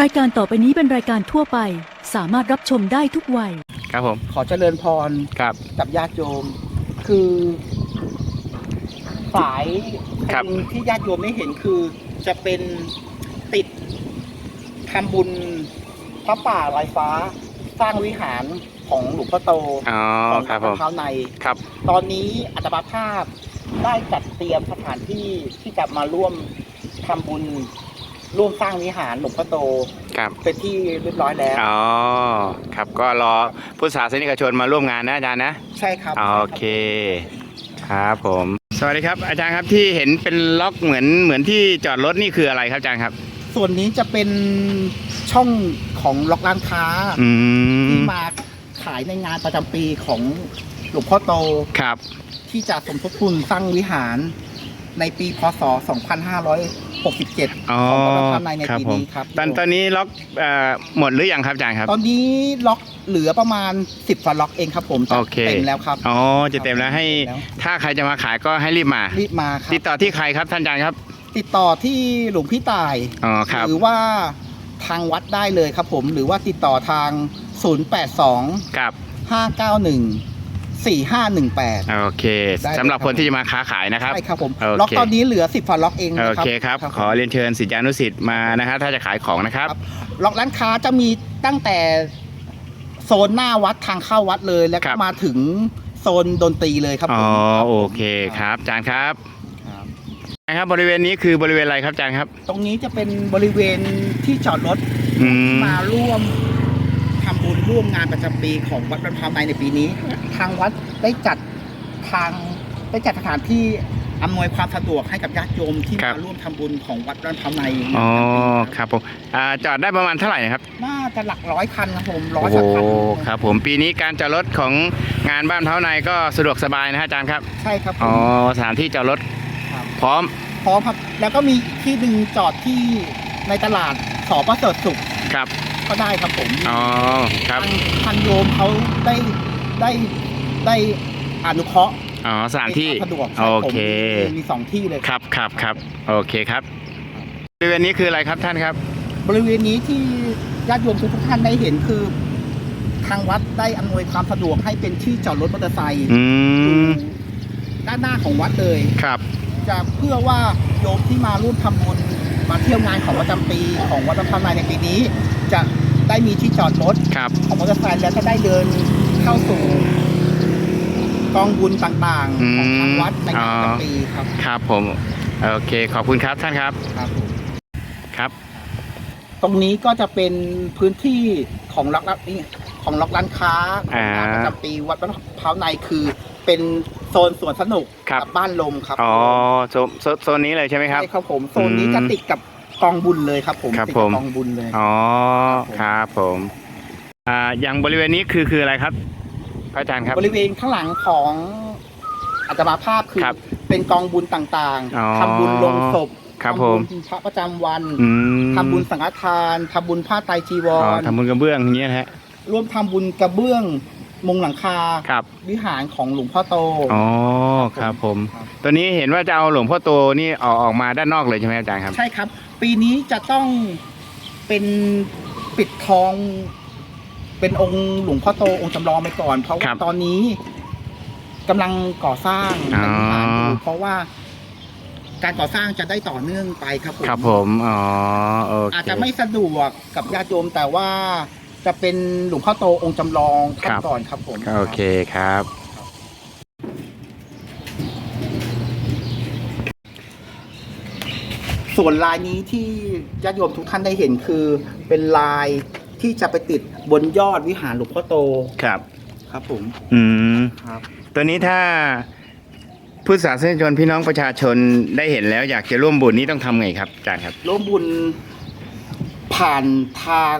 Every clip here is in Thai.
รายการต่อไปนี้เป็นรายการทั่วไป สามารถรับชมได้ทุกวัย ครับผมขอเจริญพรครับ กับญาติโยม คือฝายครับ ที่ญาติโยมได้เห็นคือจะเป็นติดทำบุญพระป่าลายฟ้า สร้างวิหารของหลวงพ่อโตอ๋อของครับผมเท้าใน ครับ ตอนนี้อัตมาภาพได้จัดเตรียมสถานที่ที่จะมาร่วมทำบุญ ร่วมสร้างวิหารหลวงพ่อโตครับเป็นที่เรียบร้อยแล้ว อ๋อ ครับ ก็รอพุทธศาสนิกชนมาร่วมงานนะอาจารย์นะ ใช่ครับโอเค ครับผม สวัสดีครับ อาจารย์ครับที่เห็นเป็นล็อกเหมือนเหมือนที่จอดรถนี่คืออะไรครับอาจารย์ครับ ส่วนนี้จะเป็นช่องของล็อกร้านค้าอืมที่มาขายในงานประจำปีของหลวงพ่อโตครับ ที่จะสมทบทุนสร้างวิหารในปีพศ 2567อ๋อของวัดพระธรรมในในครับปีผมนี้ครับตอนตอนนี้ล็อกเอ่อหมดหรือยังครับอาจารย์ครับ ตอนนี้ล็อกเหลือประมาณ 10ฟาล็อกเองครับผมจะโอเค เต็มแล้วครับ อ๋อจะเต็มแล้วให้เต็มแล้ว ถ้าใครจะมาขายก็ให้รีบมา รีบมาครับติดต่อที่ใครครับท่านอาจารย์ครับติดต่อที่หลวงพี่ต่าย อ๋อครับหรือว่าทางวัดได้เลยครับผมหรือว่าติดต่อทาง 082 ครับ591 4518 โอเคได้เลยสำหรับครับคนที่จะมาค้าขายนะครับใช่ครับผมโอเคล็อกตอนนี้เหลือ 10ฟาล็อกเองนะโอครับเคครับ ขอเรียนเชิญศิษยานุศิษย์มานะครับถ้าจะขายของนะครับครับ ล็อกร้านค้าจะมีตั้งแต่โซนหน้าวัดทางเข้าวัดเลย แล้วครัก็บมาถึงโซนดนตรีเลยครับผอ๋อมรับโอเคครับอาจารย์ครับครับนะครับบริเวณนี้คือบริเวณอะไรครับอาจารย์ครับ ตรงนี้จะเป็นบริเวณที่จอดรถอืม มาร่วมทำ บุญร่วมงานประจำปีของวัดบรรพาวในในปีนี้ ทางวัดได้จัดทางได้จัดสถานที่อำนวยความสะดวกให้กับญาติโยมที่ครัมาบ ร่วมทำบุญของวัดบรรพาวในอ๋อในครับผมอ่าจอดได้ประมาณเท่าไหร่นะครับน่าจะหลักร้อยคันครับผมร้อโอ้ยโหสักคันครับผมปีนี้การจอดรถของงานบ้านเท้าในก็สะดวกสบายนะฮะอาจารย์ครับใช่ครับผอ๋อมสถานที่จอดรถครับ พร้อม พร้อมครับแล้วก็มีอีกที่หนึ่งจอดที่ในตลาดสอประเสริฐสุขครับ ก็ได้ครับผมอ๋อครับทางพันโยมเขาได้ได้ได้อนุเคราะห์อ๋อสถานที่ให้ควมสะดวกโอเคผมมีสองที่เลยครับครับครับโอเคครับ บริเวณนี้คืออะไรครับท่านครับ บริเวณนี้ที่ญาติโยมทุกๆท่านได้เห็นคือ ทางวัดได้อำนวยความสะดวกให้เป็นที่จอดรถมอเตอร์ไซค์อืมด้านหน้าของวัดเลยครับจะเพื่อว่าโยมที่มาร่วมทำบุญมาเที่ยวงานของประจำปีของวัดพระธรรมในในปีนี้ จะ ได้มีที่จอดรถครับของมอเตอร์ไซค์แล้วก็ได้เดินเข้าสู่กองบุญต่างๆของทางวัดในงานประจำปีครับ ครับผมโอเคขอบคุณครับท่านครับครับผมครับ ตรงนี้ก็จะเป็นพื้นที่ของล็อกร้านนี่ของล็อกร้านค้าขอ่าองงานประจำปีวัดพระพร้าวในคือเป็นโซนสวนสนุกครับกับ้านลมครับอ๋อโซนโซนโซนนี้เลยใช่ไหมครับใช่ครับผมโซนนี้อืมจะติดกับ กองบุญเลยครับผมครับติดผกับมกองบุญเลย อ๋อครับผมอ่าอย่างบริเวณนี้คือคืออะไรครับ พระอาจารย์ครับ บริเวณข้างหลังของอัตมาภาพคือครับเป็นกองบุญต่างอ๋อ ๆทำบุญลงศพครับทำผบุมญพระประจำวันอืมทำบุญสังฆทานทำบุญผ้าไตรจีวอ๋อรทำบุญกระเบื้องอย่างเงี้ยนะฮะร่วมทำบุญกระเบื้องมุงหลังคา ครับวิหารของหลวงพ่อโต อ๋อครับผม ครับ ตัวนี้เห็นว่าจะเอาหลวงพ่อโตนี่ออกออกมาด้านนอกเลยใช่ไหมอาจารย์ครับ ใช่ครับ ปีนี้จะต้องเป็นปิดทอง เป็นองค์หลวงพ่อโตองค์จำลองไปก่อน เพราะครัว่าบตอนนี้กำลังก่อสร้างอ๋อในวิหารอยู่เพราะว่า การก่อสร้างจะได้ต่อเนื่องไปครับผมครับผมอ๋อโอเค อาจจะไม่สะดวกกับญาติโยมแต่ว่าจะเป็นหลวงพ่อโตองค์จำลองท่านก่อนครับผม โอเคครับ ส่วนลายนี้ที่ญาติโยมทุกท่านได้เห็นคือ เป็นลายที่จะไปติดบนยอดวิหารหลวงพ่อโตครับ ครับผมอืมครับ ตัวนี้ถ้าผู้ศาสนิกชนพี่น้องประชาชนได้เห็นแล้ว อยากจะร่วมบุญนี้ต้องทำไงครับอาจารย์ครับ ร่วมบุญผ่านทาง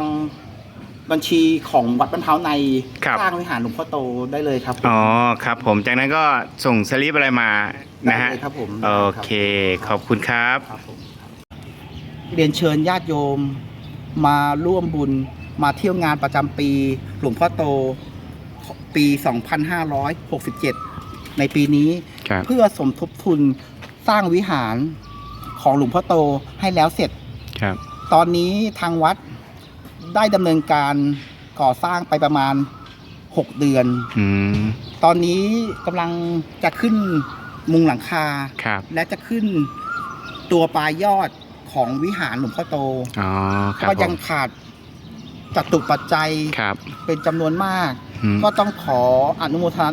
บัญชีของวัดบรรเทาในครับ สร้างวิหารหลวงพ่อโตได้เลยครับผมอ๋อครับ ผมจากนั้นก็ส่งสลิปอะไรมาได้นะฮะเลยครับผมโอเค ขอบคุณครับ ครับผม เรียนเชิญญาติโยม มาร่วมบุญมาเที่ยวงานประจำปี หลวงพ่อโตปี 2567 ในปีนี้ครับเพื่อสมทบทุนสร้างวิหารของหลวงพ่อโตให้แล้วเสร็จครับตอนนี้ทางวัดได้ดำเนินการก่อสร้างไปประมาณ 6 เดือนอืมตอนนี้กำลังจะขึ้นมุงหลังคาครับและจะขึ้นตัวปลายยอด ของวิหารหลวงพ่อโตอ๋อครับก็ผยังมขาดจัตุปัจจัยครับเป็นจำนวนมากอืมก็ต้องขออนุโมทนา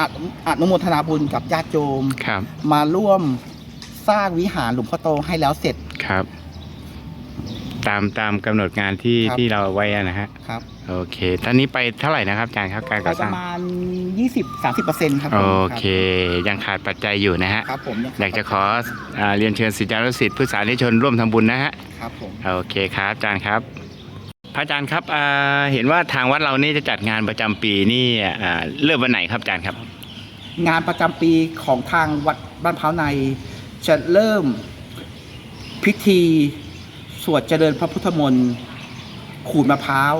อนุอนุโมทนาบุญกับญาติโยมครับ มาร่วมสร้างวิหารหลวงพ่อโตให้แล้วเสร็จครับ ตามตามกำหนดงานที่ครับที่เราไว้อะนะฮะครับ โอเค ตอนนี้ไปเท่าไหร่นะครับอาจารย์ครับการไปก่อปสร้าง ระมาณ 20-30%ครับผมโอเค ยังขาดปัจจัยอยู่นะฮะ ครับผมอยากจะขออาเรียนเชิญสิทธิานุสิทธิ์ผู้สาธิชนร่วมทำบุญนะฮะ ครับผม โอเคครับอาจารย์ครับ พระอาจารย์ครับอ่าเห็นว่าทางวัดเรานี่จะจัดงานประจำปีนี่อ่าเริ่มวันไหนครับอาจารย์ครับ งานประจำปีของทางวัดบ้านพร้าวใน จะเริ่มพิธี สวดเจริญพระพุทธมนต์ขูดมะพร้าว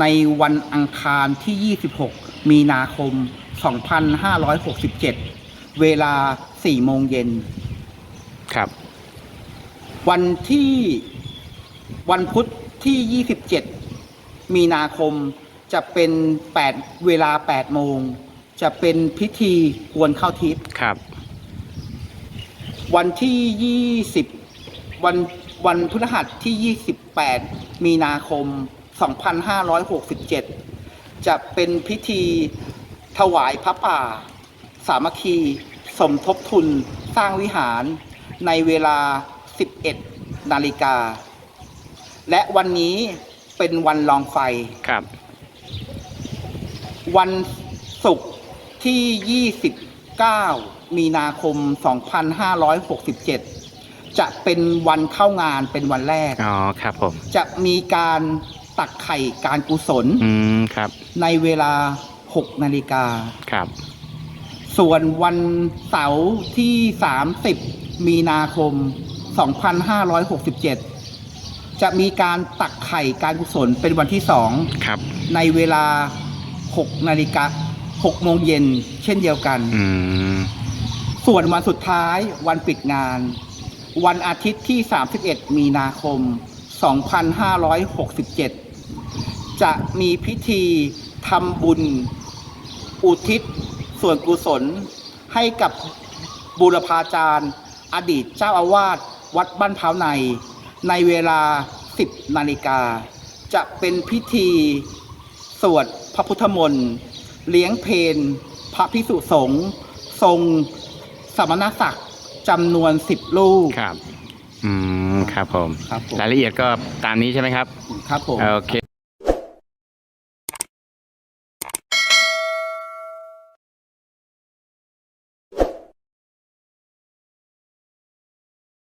ในวันอังคารที่ 26 มีนาคม 2567 เวลา 4 โมงเย็น ครับ วันที่วันพุธที่ 27 มีนาคมจะเป็น 8 เวลา 8 โมง จะเป็นพิธีกวนข้าวทิพย์ครับ วันที่ 20 วันวันพฤหัสที่ 28 มีนาคม 2567 จะเป็นพิธีถวายพระป่า สามัคคี สมทบทุนสร้างวิหารในเวลา 11 นาฬิกา และวันนี้เป็นวันลองไฟครับ วันศุกร์ที่ 29 มีนาคม 2567 จะเป็นวันเข้างานเป็นวันแรก อ๋อ ครับผม จะมีการ ตักไข่การกุศลอืมครับ ในเวลา6นาฬิกา ครับ ส่วนวันเสาร์ที่ 30 มีนาคม 2567 จะมีการตักไข่การกุศลเป็นวันที่สอง ครับ ในเวลา 6 นาฬิกา6โมงเย็นเช่นเดียวกัน อืม ส่วนวันสุดท้ายวันปิดงาน วันอาทิตย์ที่ 31 มีนาคม 2567 จะมีพิธีทำบุญ อุทิศส่วนกุศล ให้กับบูรพาจารย์ อดีตเจ้าอาวาสวัดบ้านพร้าวใน ในเวลา 10นาฬิกา จะเป็นพิธีสวดพระพุทธมนต์ เลี้ยงเพลพระพิสุสงฆ์ทรงสมณศักดิ์จำนวนสิบลูก อืมครับผม ครับผม รายละเอียดก็ตามนี้ใช่ไหมครับ ครับผม โอเค